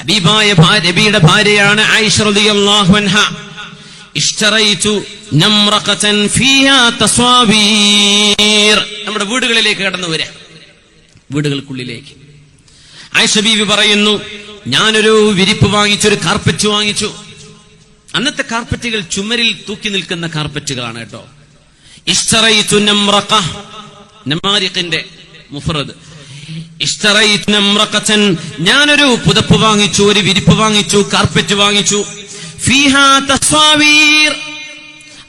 ഹബീബായ നബിയുടെ ഭാര്യയാണ് നമ്മുടെ വീടുകളിലേക്ക് കടന്നു വരാം. വീടുകൾക്കുള്ളിലേക്ക്. ആയിഷ ബീവി പറയുന്നു ഞാനൊരു വിരിപ്പ് വാങ്ങിച്ചു ഒരു കാർപ്പറ്റ് വാങ്ങിച്ചു. അന്നത്തെ കാർപ്പറ്റുകൾ ചുമരിൽ തൂക്കി നിൽക്കുന്ന കാർപ്പറ്റുകളാണ് കേട്ടോ. ഇഷ്തറൈതു നംറഖ നമാരിഖിന്റെ മുഫറദ്. ഞാനൊരു പുതപ്പ് വാങ്ങിച്ചു ഒരു വിരിപ്പ് വാങ്ങിച്ചു കാർപ്പറ്റ് വാങ്ങിച്ചു.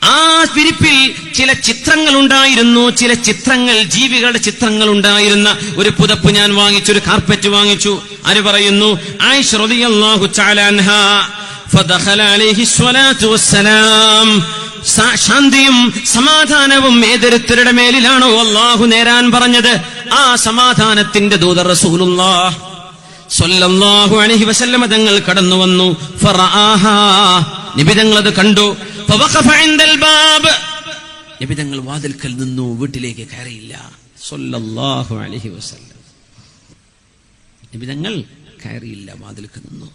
ആ വിരിപ്പിൽ ചില ചിത്രങ്ങൾ ഉണ്ടായിരുന്നു ചില ചിത്രങ്ങൾ ജീവികളുടെ ചിത്രങ്ങൾ ഉണ്ടായിരുന്ന ഒരു പുതപ്പ് ഞാൻ വാങ്ങിച്ചു ഒരു കാർപ്പറ്റ് വാങ്ങിച്ചു. ആര് പറയുന്നു? റളിയല്ലാഹു ഫദഖല അലൈഹി സ്വലാത്തു ശാന്തിയും സമാധാനവും ഏതൊരുത്തരുടെ മേലിലാണോ അള്ളാഹു നേരാൻ പറഞ്ഞത്? ആ സമാധാനത്തിന്റെ ദൂതർ റസൂലുള്ളാ സ്വല്ലല്ലാഹു അലൈഹി വസല്ലമ തങ്ങൾ കടന്നു വന്നു ഫറആഹ. നബി തങ്ങൾ അത് കണ്ടു. ഫവഖഫ ഇൻദൽ ബാബ്. നബി തങ്ങൾ വാതിൽക്കൽ നിന്നു വീട്ടിലേക്ക് കയറിയില്ല. സ്വല്ലല്ലാഹു അലൈഹി വസല്ലം. നബി തങ്ങൾ കയറിയില്ല വാതിൽക്കൽ നിന്നു.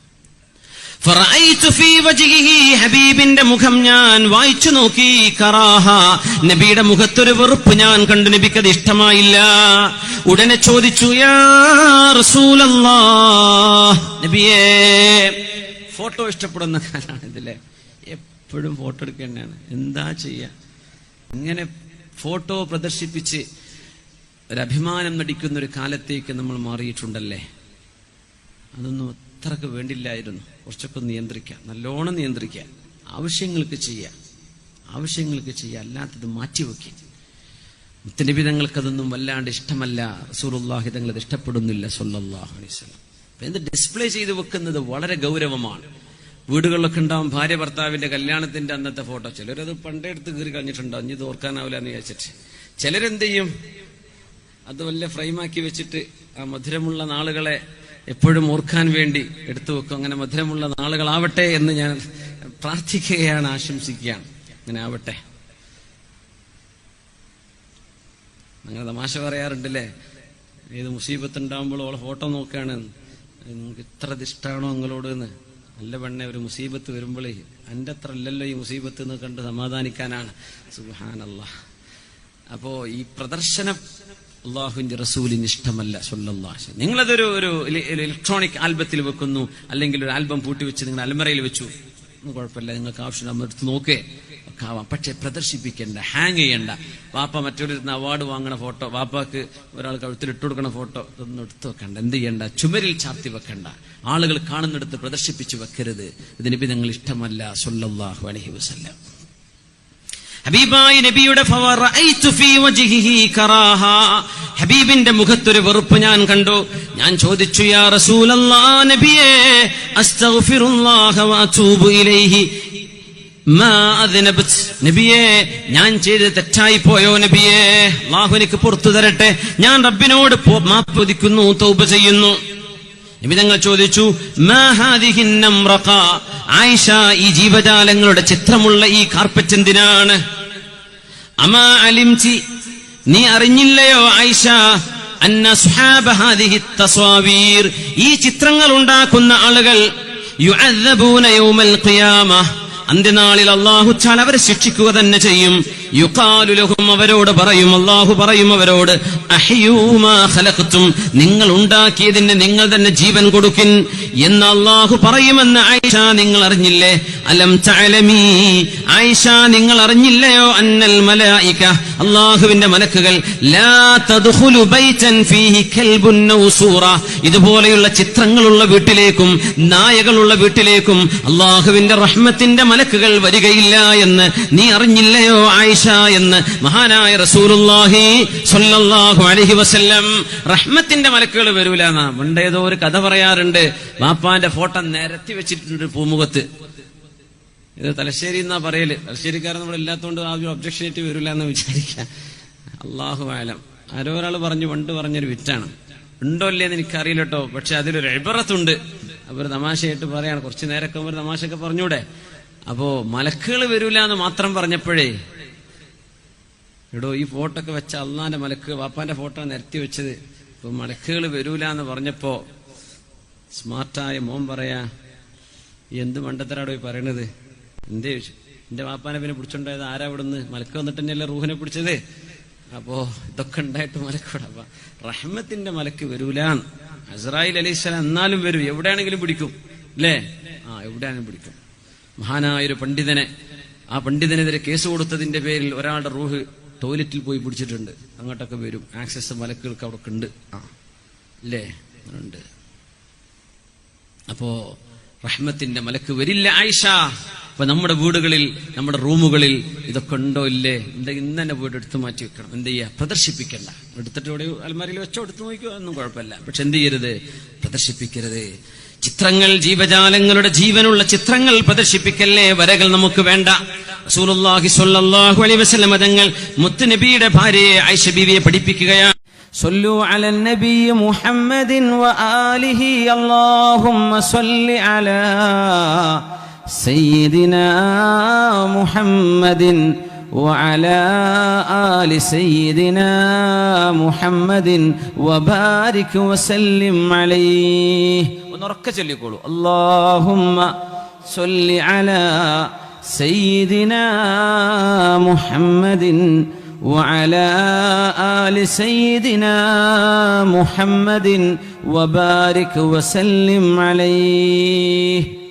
ഹബീബിന്റെ മുഖം ഞാൻ വായിച്ചു നോക്കി കറാഹ. നബിയുടെ മുഖത്തൊരു വെറുപ്പ് ഞാൻ കണ്ടു നബിക്കത് ഇഷ്ടമായില്ല. ഉടനെ ചോദിച്ചു നബിയേ ഫോട്ടോ ഇഷ്ടപ്പെടുന്ന കാലാണ് ഇതിലെ. എപ്പോഴും ഫോട്ടോ എടുക്കേണ്ടതാണ്. എന്താ ചെയ്യാ? ഇങ്ങനെ ഫോട്ടോ പ്രദർശിപ്പിച്ച് ഒരു അഭിമാനം നടിക്കുന്ന ഒരു കാലത്തേക്ക് നമ്മൾ മാറിയിട്ടുണ്ടല്ലേ? അതൊന്നും അത്രയ്ക്ക് വേണ്ടില്ലായിരുന്നു. കുറച്ചൊക്കെ നിയന്ത്രിക്കാം. നല്ലോണം നിയന്ത്രിക്കാം. ആവശ്യങ്ങൾക്ക് ചെയ്യാം. ആവശ്യങ്ങൾക്ക് ചെയ്യുക അല്ലാത്തത് മാറ്റിവെക്കുക മുത്തനബി തങ്ങൾക്കതൊന്നും വല്ലാണ്ട് ഇഷ്ടമല്ല. റസൂലുള്ളാഹി തങ്ങൾ അത് ഇഷ്ടപ്പെടുന്നില്ല അപ്പൊ ഇത് ഡിസ്പ്ലേ ചെയ്ത് വെക്കുന്നത് വളരെ ഗൗരവമാണ്. വീടുകളിലൊക്കെ ഉണ്ടാവും ഭാര്യ ഭർത്താവിന്റെ കല്യാണത്തിന്റെ അന്നത്തെ ഫോട്ടോ ചിലരത് പണ്ടേ എടുത്ത് കീറി കളഞ്ഞിട്ടുണ്ടാവും. ഇനി ഇത് ഓർക്കാനാവില്ല എന്ന് വിചാരിച്ചിട്ട്. ചിലരെന്ത് ചെയ്യും? അത് വല്ല ഫ്രെയിമാക്കി വെച്ചിട്ട് ആ മധുരമുള്ള നാളുകളെ എപ്പോഴും ഓർക്കാൻ വേണ്ടി എടുത്തു വെക്കും. അങ്ങനെ മധുരമുള്ള നാളുകളാവട്ടെ എന്ന് ഞാൻ പ്രാർത്ഥിക്കുകയാണ് ആശംസിക്കുകയാണ്. അങ്ങനെ ആവട്ടെ. അങ്ങനെ തമാശ പറയാറുണ്ടല്ലേ? ഏത് മുസീബത്ത് ഉണ്ടാകുമ്പോൾ അവളെ ഫോട്ടോ നോക്കുകയാണ്. നിങ്ങൾക്ക് ഇത്ര ദിഷ്ടാണോ നിങ്ങളോട് എന്ന്? നല്ല പെണ്ണെ ഒരു മുസീബത്ത് വരുമ്പോഴേ എന്റെ അത്ര അല്ലല്ലോ ഈ മുസീബത്ത് എന്ന് കണ്ട് സമാധാനിക്കാനാണ്. സുഹാനല്ല അപ്പോ ഈ പ്രദർശനം അള്ളാഹുവിന്റെ റസൂലിന് ഇഷ്ടമല്ല സൊല്ലാഹ് നിങ്ങളതൊരു ഒരു ഇലക്ട്രോണിക് ആൽബത്തിൽ വെക്കുന്നു അല്ലെങ്കിൽ ഒരു ആൽബം പൂട്ടി വെച്ച് നിങ്ങൾ അലമറയിൽ വെച്ചു. ഒന്നും കുഴപ്പമില്ല നിങ്ങൾക്ക് ആവശ്യം എടുത്ത് നോക്കേ. ആവാം. പക്ഷെ പ്രദർശിപ്പിക്കേണ്ട ഹാങ് ചെയ്യണ്ട. വാപ്പ മറ്റൊരു അവാർഡ് വാങ്ങണ ഫോട്ടോ വാപ്പാക്ക് ഒരാൾ കഴുത്തിൽ ഇട്ട് കൊടുക്കണ ഫോട്ടോ ഇതൊന്നും എടുത്തു വെക്കണ്ട. എന്ത് ചെയ്യണ്ട? ചുമരിൽ ചാർത്തി വെക്കണ്ട. ആളുകൾ കാണുന്നിടത്ത് പ്രദർശിപ്പിച്ചു വെക്കരുത്. ഇതിനിപ്പി നിങ്ങൾ ഇഷ്ടമല്ല സൊല്ലാഹു അലഹി വസല്ലം. ഹബീബായ നബിയുടെ ഹബീബിന്റെ മുഖത്തൊരു വെറുപ്പ് ഞാൻ കണ്ടു. ഞാൻ ചോദിച്ചു യാ റസൂലല്ലാ നബിയേ അസ്തഗ്ഫിറുല്ലാഹ വഅതൂബു ഇലൈഹി. നബിയേ ഞാൻ ചെയ്ത് തെറ്റായി പോയോ നബിയേ? അള്ളാഹു എനിക്ക് പുറത്തു തരട്ടെ. ഞാൻ റബ്ബിനോട് മാപ്പൊതിക്കുന്നു തൗബ ചെയ്യുന്നു. നബി തങ്ങൾ ചോദിച്ചു ആയിഷ ഈ ജീവജാലങ്ങളുടെ ചിത്രമുള്ള ഈ കാർപ്പറ്റ് എന്തിനാണ്? അമാ അലിംചി നീ അറിഞ്ഞില്ലയോ ആയിഷ? അന്ന സുഹാബ ഹാദിഹി തസ്വാവീർ. ഈ ചിത്രങ്ങൾ ഉണ്ടാക്കുന്ന ആളുകൾ യുഅദ്ദബൂന യൗമൽ ഖിയാമ. അന്ത്യനാളിൽ അള്ളാഹു ചാൽ അവരെ ശിക്ഷിക്കുക തന്നെ ചെയ്യും. യുക്കാലുലഹും അവരോട് പറയും അള്ളാഹു പറയും അവരോട് അഹ്യൂമാ ഖലഖ്തും നിങ്ങൾ ഉണ്ടാക്കിയതിന് നിങ്ങൾ തന്നെ ജീവൻ കൊടുക്കിൻ. എന്ന് അള്ളാഹു പറയുമെന്ന് ആയിഷ നിങ്ങൾ അറിഞ്ഞില്ലേ? അലം ചലമീ ആയിഷ നിങ്ങൾ അറിഞ്ഞില്ലയോ? അന്നൽ മലായിക അള്ളാഹുവിന്റെ മലക്കുകൾ ഇതുപോലെയുള്ള ചിത്രങ്ങളുള്ള വീട്ടിലേക്കും നായകളുള്ള വീട്ടിലേക്കും അള്ളാഹുവിന്റെ റഹ്മത്തിന്റെ മലക്കുകൾ വരികയില്ല എന്ന് നീ അറിഞ്ഞില്ലയോ ആയിഷ എന്ന് മഹാനായ റസൂലുള്ളാഹി സ്വല്ലല്ലാഹു അലൈഹി വസല്ലം റഹ്മത്തിന്റെ മലക്കുകൾ വരൂല എന്നാ. ഒരു കഥ പറയാറുണ്ട്. ബാപ്പാന്റെ ഫോട്ടോ നിരത്തി വെച്ചിട്ടുണ്ട് പൂമുഖത്ത്. ഇത് തലശ്ശേരി എന്നാ പറയൽ. തലശ്ശേരിക്കാരൻ നമ്മൾ ഇല്ലാത്തതുകൊണ്ട് ആ ഒരു ഒബ്ജക്ഷനേറ്റ് വരില്ല എന്ന് വിചാരിക്കാം. അള്ളാഹു ആലം ആരോ ഒരാൾ പറഞ്ഞു പണ്ട് പറഞ്ഞൊരു വിറ്റാണ്. ഉണ്ടോ ഇല്ലേന്ന് എനിക്കറിയില്ല കേട്ടോ പക്ഷെ അതിലൊരു എബറത്തുണ്ട് അവർ തമാശയായിട്ട് പറയാണ്. കുറച്ചു നേരമൊക്കെ ഒരു തമാശയൊക്കെ പറഞ്ഞൂടെ. അപ്പോ മലക്കുകൾ വരൂല എന്ന് മാത്രം പറഞ്ഞപ്പോഴേ എടോ ഈ ഫോട്ടോ ഒക്കെ വെച്ച അള്ളാന്റെ മലക്ക് വാപ്പാന്റെ ഫോട്ടോ നിരത്തി വെച്ചത്. ഇപ്പൊ മലക്കുകൾ വരൂല എന്ന് പറഞ്ഞപ്പോ സ്മാർട്ടായ മോൻ പറയാ "ഈ എന്ത് മണ്ടത്തരാടോ ഈ പറയണത്? എന്തേ ചോദിച്ചു എന്റെ വാപ്പാനെ പിന്നെ പിടിച്ചോണ്ടായത് ആരാ ഇവിടുന്ന്? മലക്ക് വന്നിട്ട് തന്നെയല്ലേ റൂഹിനെ പിടിച്ചത്? അപ്പോ ഇതൊക്കെ ഉണ്ടായിട്ട് മലക്ക് അപ്പൊ റഹ്മത്തിന്റെ മലക്ക് വരൂലാന്ന് അസറായിൽ അലൈഹി സ്വലാം എന്നാലും വരും. എവിടെയാണെങ്കിലും പിടിക്കും. അല്ലേ ആ എവിടെയാണെങ്കിലും പിടിക്കും. മഹാനായൊരു പണ്ഡിതനെ ആ പണ്ഡിതനെതിരെ കേസ് കൊടുത്തതിന്റെ പേരിൽ ഒരാളുടെ റൂഹ് ടോയ്ലറ്റിൽ പോയി പിടിച്ചിട്ടുണ്ട്. അങ്ങോട്ടൊക്കെ വരും. ആക്സസ് മലക്കുകൾക്ക് അവിടെ ഉണ്ട്. ആ അല്ലേ ഉണ്ട്. അപ്പോ റഹ്മത്തിന്റെ മലക്ക് വരില്ല ആയിഷ. അപ്പൊ നമ്മുടെ വീടുകളിൽ നമ്മുടെ റൂമുകളിൽ ഇതൊക്കെ ഉണ്ടോ ഇല്ലേ? ഉണ്ടെങ്കിൽ ഇന്ന് തന്നെ വീട് എടുത്തു മാറ്റി വെക്കണം. എന്ത് ചെയ്യുക പ്രദർശിപ്പിക്കണ്ട. എടുത്തിട്ട് ഇവിടെ അലമാരിയിൽ വെച്ചോ എടുത്തു നോക്കിയോ? ഒന്നും കുഴപ്പമില്ല. പക്ഷെ എന്ത് ചെയ്യരുത്? പ്രദർശിപ്പിക്കരുത്. ചിത്രങ്ങൾ ജീവജാലങ്ങളുടെ ജീവനുള്ള ചിത്രങ്ങൾ പ്രദർശിപ്പിക്കല്ലേ വരകൾ നമുക്ക് വേണ്ട റസൂലുള്ളാഹി സ്വല്ലല്ലാഹു അലൈഹി വസല്ലം തങ്ങൾ മുത്തുനബിയുടെ ഭാര്യയെ ആയിഷ ബീവിയെ പഠിപ്പിക്കുകയാണ് صلوا على النبي محمد وآله اللهم صل على سيدنا محمد وعلى آل سيدنا محمد وبارك وسلم عليه. ونركز اللي يقولوا اللهم صل على سيدنا محمد وعلى آل سيدنا محمد وبارك وسلم عليه.